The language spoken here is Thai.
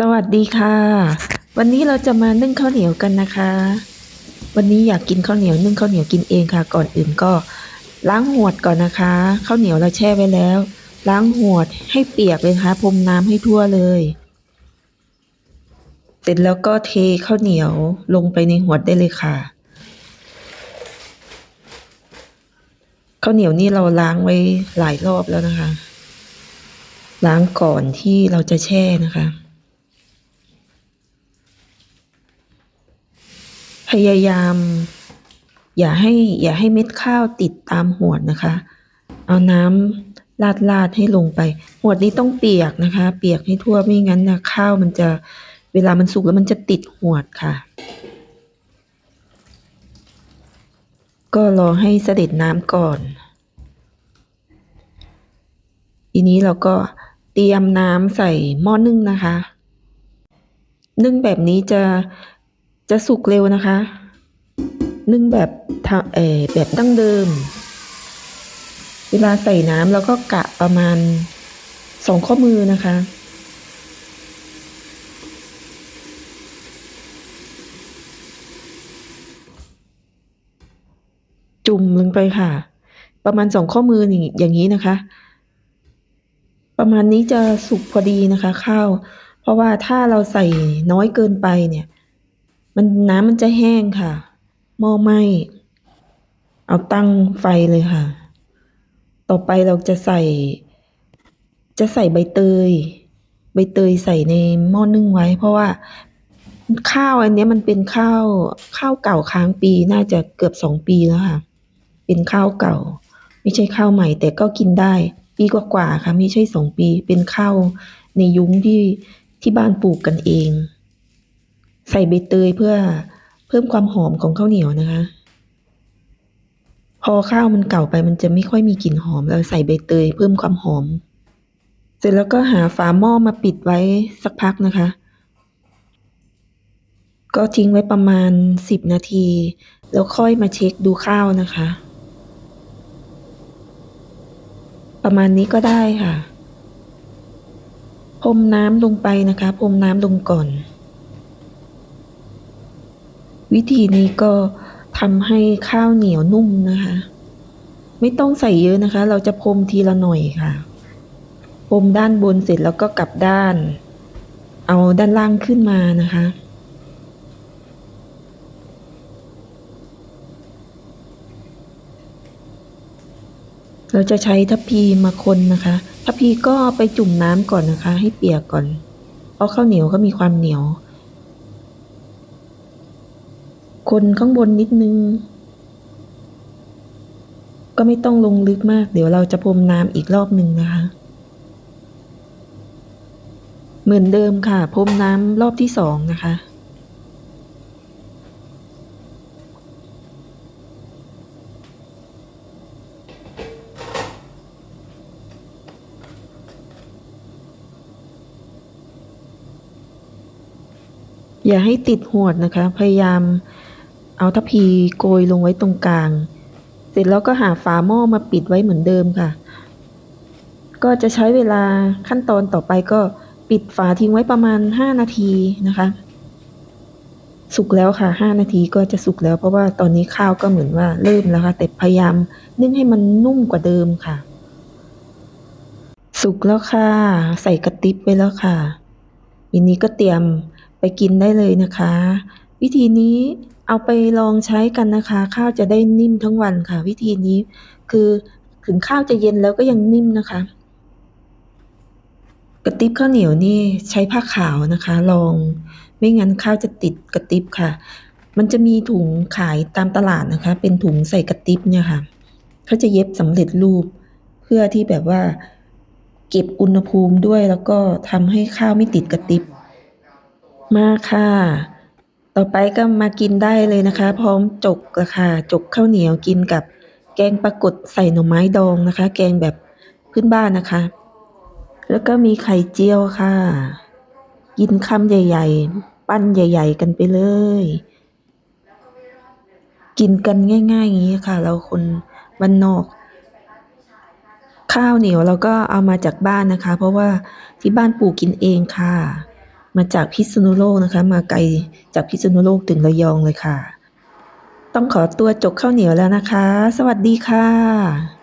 สวัสดีค่ะ วันนี้เราจะมานึ่งข้าวเหนียวกันนะคะ วันนี้อยากกินข้าวเหนียวนึ่งข้าวเหนียวกินเองค่ะ ก่อนอื่นก็ล้างหวดก่อนนะคะ ข้าวเหนียวเราแช่ไว้แล้ว ล้างหวดให้เปียกเลยนะคะพรมน้ำให้ทั่วเลย เสร็จแล้วก็เทข้าวเหนียวลงไปในหวดได้เลยค่ะ ข้าวเหนียวนี่เราล้างไว้หลายรอบแล้วนะคะ ล้างก่อนที่เราจะแช่นะคะ พยายาม อย่าให้อย่าให้เม็ดข้าวติดตามหวดนะคะ เอาน้ำลาดลาดให้ลงไป หวดนี้ต้องเปียกนะคะ เปียกให้ทั่วไม่งั้นนะข้าวมันจะเวลามันสุกแล้วมันจะติดหวดค่ะ ก็รอให้เสด็จน้ำก่อน ทีนี้เราก็เตรียมน้ำใส่หม้อนึ่งนะคะ นึ่งแบบนี้จะ จะสุกเร็วนะคะ นึ่งแบบเอแบบดั้งเดิม เวลาใส่น้ำเราก็กะประมาณสองข้อมือนะคะ จุ่มลงไปค่ะ ประมาณสองข้อมืออย่อย่างนี้นะคะ ประมาณนี้จะสุกพอดีนะคะ ข้าว เพราะว่าถ้าเราใส่น้อยเกินไปเนี่ย มันน้ำมันจะแห้งค่ะ หม้อไหม้ เอาตั้งไฟเลยค่ะ ต่อไปเราจะใส่ จะใส่ใบเตย ใบเตยใส่ในหม้อนึ่งไว้ เพราะว่าข้าวอันนี้มันเป็นข้าวข้าวเก่าค้างปีน่าจะเกือบสองปีแล้วค่ะ เป็นข้าวเก่า ไม่ใช่ข้าวใหม่ แต่ก็กินได้ ปีกว่าๆค่ะ ไม่ใช่สองปี เป็นข้าวในยุ้งที่ที่บ้านปลูกกันเอง ใส่ใบเตยเพื่อเพิ่มความหอมของข้าวเหนียวนะคะ พอข้าวมันเก่าไปมันจะไม่ค่อยมีกลิ่นหอมเราใส่ใบเตยเพิ่มความหอม เสร็จแล้วก็หาฝาหม้อมาปิดไว้สักพักนะคะ ก็ทิ้งไว้ประมาณสิบนาที แล้วค่อยมาเช็คดูข้าวนะคะ ประมาณนี้ก็ได้ค่ะพรมน้ำลงไปนะคะพรมน้ำลงก่อน วิธีนี้ก็ทำให้ข้าวเหนียวนุ่มนะคะ ไม่ต้องใส่เยอะนะคะ เราจะพรมทีละหน่อยค่ะพรมด้านบนเสร็จแล้วก็กลับด้าน เอาด้านล่างขึ้นมานะคะเราจะใช้ทัพพีมาคนนะคะ ทัพพีก็ไปจุ่มน้ำก่อนนะคะ ให้เปียกก่อน เพราะข้าวเหนียวก็มีความเหนียว คนข้างบนนิดนึง ก็ไม่ต้องลงลึกมาก เดี๋ยวเราจะพรมน้ำอีกรอบหนึ่งนะคะ เหมือนเดิมค่ะพรมน้ำรอบที่สองนะคะอย่าให้ติดหวดนะคะ พยายาม เอาทัพพีโกยลงไว้ตรงกลาง เสร็จแล้วก็หาฝาหม้อมาปิดไว้เหมือนเดิมค่ะ ก็จะใช้เวลาขั้นตอนต่อไปก็ปิดฝาทิ้งไว้ประมาณ 5 นาทีนะคะ สุกแล้วค่ะ 5 นาทีก็จะสุกแล้วเพราะว่าตอนนี้ข้าวก็เหมือนว่าเริ่มแล้วค่ะ แต่พยายามนึ่งให้มันนุ่มกว่าเดิมค่ะ สุกแล้วค่ะ ใส่กระติบไว้แล้วค่ะทีนี้ก็เตรียมไปกินได้เลยนะคะ วิธีนี้ เอาไปลองใช้กันนะคะ ข้าวจะได้นิ่มทั้งวันค่ะ วิธีนี้คือถึงข้าวจะเย็นแล้วก็ยังนิ่มนะคะ กระติบข้าวเหนียวนี่ใช้ผ้าขาวนะคะ ลองไม่งั้นข้าวจะติดกระติบค่ะ มันจะมีถุงขายตามตลาดนะคะ เป็นถุงใส่กระติบเนี่ยค่ะเขาจะเย็บสำเร็จรูป เพื่อที่แบบว่า เก็บอุณหภูมิด้วยแล้วก็ทำให้ข้าวไม่ติดกระติบมาค่ะ ต่อไปก็มากินได้เลยนะคะ พร้อมจกละค่ะจกข้าวเหนียวกินกับแกงปลากดใส่หน่อไม้ดองนะคะ แกงแบบพื้นบ้านนะคะ แล้วก็มีไข่เจียวค่ะ กินคำใหญ่ ๆ ปั้นใหญ่ ๆ กันไปเลย กินกันง่าย ๆ อย่างนี้ค่ะ เราคนบ้านนอก ข้าวเหนียวเราก็เอามาจากบ้านนะคะ เพราะว่าที่บ้านปลูกกินเองค่ะ มาจากพิษณุโลกนะคะ มาไกลจากพิษณุโลกถึงระยองเลยค่ะ ต้องขอตัวจกข้าวเหนียวแล้วนะคะ สวัสดีค่ะ